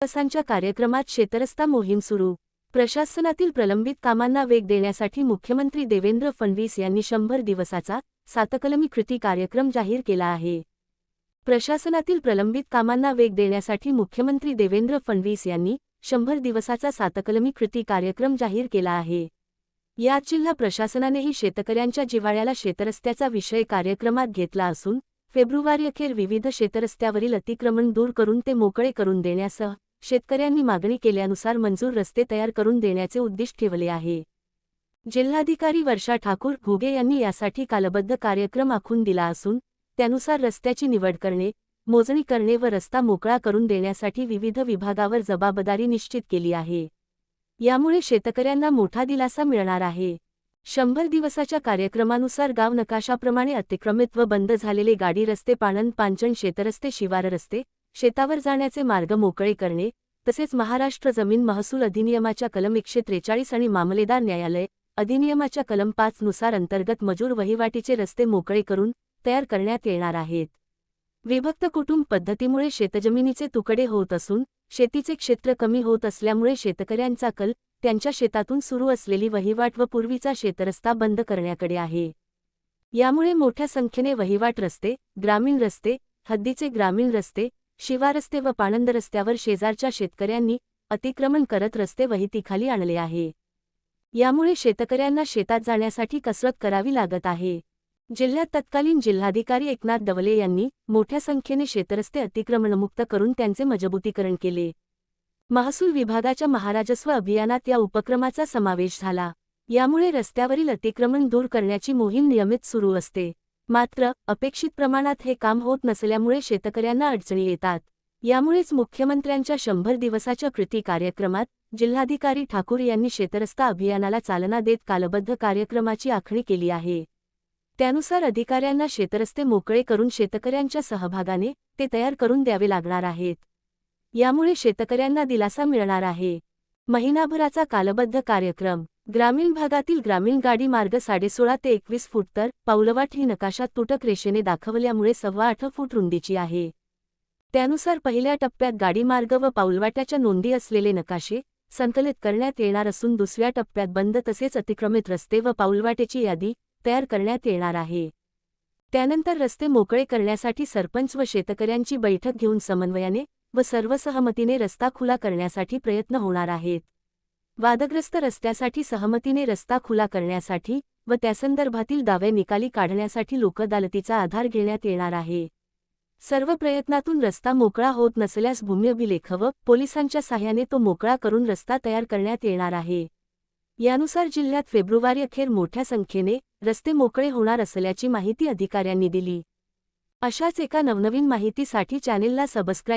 दिवसांच्या कार्यक्रमात शेतरस्ता मोहीम सुरू. प्रशासनातील प्रलंबित कामांना वेग देण्यासाठी मुख्यमंत्री देवेंद्र फडणवीस यांनी शंभर दिवसाचा सातकलमी कृती कार्यक्रम जाहीर केला आहे. प्रशासनातील प्रलंबित कामांना वेग देण्यासाठी मुख्यमंत्री देवेंद्र फडणवीस यांनी शंभर दिवसाचा सातकलमी कृती कार्यक्रम जाहीर केला आहे. यात जिल्हा प्रशासनानेही शेतकऱ्यांच्या जिव्हाळ्याला शेतरस्त्याचा विषय कार्यक्रमात घेतला असून फेब्रुवारीअखेर विविध शेतरस्त्यावरील अतिक्रमण दूर करून ते मोकळे करून देण्यासह शेतकऱ्यांनी मागणी केल्यानुसार मंजूर रस्ते तयार करून देण्याचे उद्दिष्ट ठेवले आहे. जिल्हाधिकारी वर्षा ठाकूर घुगे यांनी यासाठी कालबद्ध कार्यक्रम आखून दिला असून त्यानुसार रस्त्याची निवड करणे मोजणी करणे व रस्ता मोकळा करून देण्यासाठी विविध विभागावर जबाबदारी निश्चित केली आहे. यामुळे शेतकऱ्यांना मोठा दिलासा मिळणार आहे. शंभर दिवसाच्या कार्यक्रमानुसार गाव नकाशाप्रमाणे अतिक्रमित व बंद झालेले गाडी रस्ते पाणंद पांचण शेतरस्ते शिवार रस्ते शेतावर जाण्याचे मार्ग मोकळे करणे तसेच महाराष्ट्र जमीन महसूल अधिनियमाच्या कलम एकशे त्रेचाळीस आणि मामलेदार न्यायालय अधिनियमाच्या कलम पाच नुसार अंतर्गत मजूर वहिवाटीचे रस्ते मोकळे करून तयार करण्यात येणार आहेत. विभक्त कुटुंब पद्धतीमुळे शेतजमिनीचे तुकडे होत असून शेतीचे क्षेत्र कमी होत असल्यामुळे शेतकऱ्यांचा कल त्यांच्या शेतातून सुरू असलेली वहिवाट व पूर्वीचा शेतरस्ता बंद करण्याकडे आहे. यामुळे मोठ्या संख्येने वहिवाट रस्ते ग्रामीण रस्ते हद्दीचे ग्रामीण रस्ते शिवारस्ते व पाणंद रस्त्यावर शेजारच्या शेतकऱ्यांनी अतिक्रमण करत रस्ते वहितीखाली आणले आहे. यामुळे शेतकऱ्यांना शेतात जाण्यासाठी कसरत करावी लागत आहे. जिल्ह्यात तत्कालीन जिल्हाधिकारी एकनाथ डवले यांनी मोठ्या संख्येने शेतरस्ते अतिक्रमणमुक्त करून त्यांचे मजबूतीकरण केले. महसूल विभागाच्या महाराजस्व अभियानात या उपक्रमाचा समावेश झाला. यामुळे रस्त्यावरील अतिक्रमण दूर करण्याची मोहीम नियमित सुरू असते. मात्र अपेक्षित प्रमाणात हे काम होत नसल्यामुळे शेतकऱ्यांना अडचणी येतात. यामुळेच मुख्यमंत्र्यांच्या शंभर दिवसाच्या कृती कार्यक्रमात जिल्हाधिकारी ठाकूर यांनी शेतरस्ता अभियानाला चालना देत कालबद्ध कार्यक्रमाची आखणी केली आहे. त्यानुसार अधिकाऱ्यांना शेतरस्ते मोकळे करून शेतकऱ्यांच्या सहभागाने ते तयार करून द्यावे लागणार आहेत. यामुळे शेतकऱ्यांना दिलासा मिळणार आहे. महिनाभराचा कालबद्ध कार्यक्रम ग्रामीण भागातील ग्रामीण गाडी मार्ग साडेसोळा ते एकवीस फूट तर पावलवाट ही नकाशात तुटक रेषेने दाखवल्यामुळे सव्वा आठ फूट रुंदीची आहे. त्यानुसार पहिल्या टप्प्यात गाडीमार्ग व पाऊलवाट्याच्या नोंदी असलेले नकाशे संकलित करण्यात येणार असून दुसऱ्या टप्प्यात बंद तसेच अतिक्रमित रस्ते व पाऊलवाटेची यादी तयार करण्यात येणार आहे. त्यानंतर रस्ते मोकळे करण्यासाठी सरपंच व शेतकऱ्यांची बैठक घेऊन समन्वयाने व सर्वसहमतीने रस्ता खुला करण्यासाठी प्रयत्न होणार आहेत. वादग्रस्त रस्त्यासाठी सहमतीने रस्ता खुला करण्यासाठी व त्यासंदर्भातील दावे निकाली काढण्यासाठी लोकअदालतीचा आधार घेण्यात येणार आहे. सर्व प्रयत्नातून रस्ता मोकळा होत नसल्यास भूम्यभिलेख व पोलिसांच्या साह्याने तो मोकळा करून रस्ता तयार करण्यात येणार आहे. यानुसार जिल्ह्यात फेब्रुवारी अखेर मोठ्या संख्येने रस्ते मोकळे होणार असल्याची माहिती अधिकाऱ्यांनी दिली. अशाच एका नवनवीन माहितीसाठी चॅनेलला सबस्क्राईब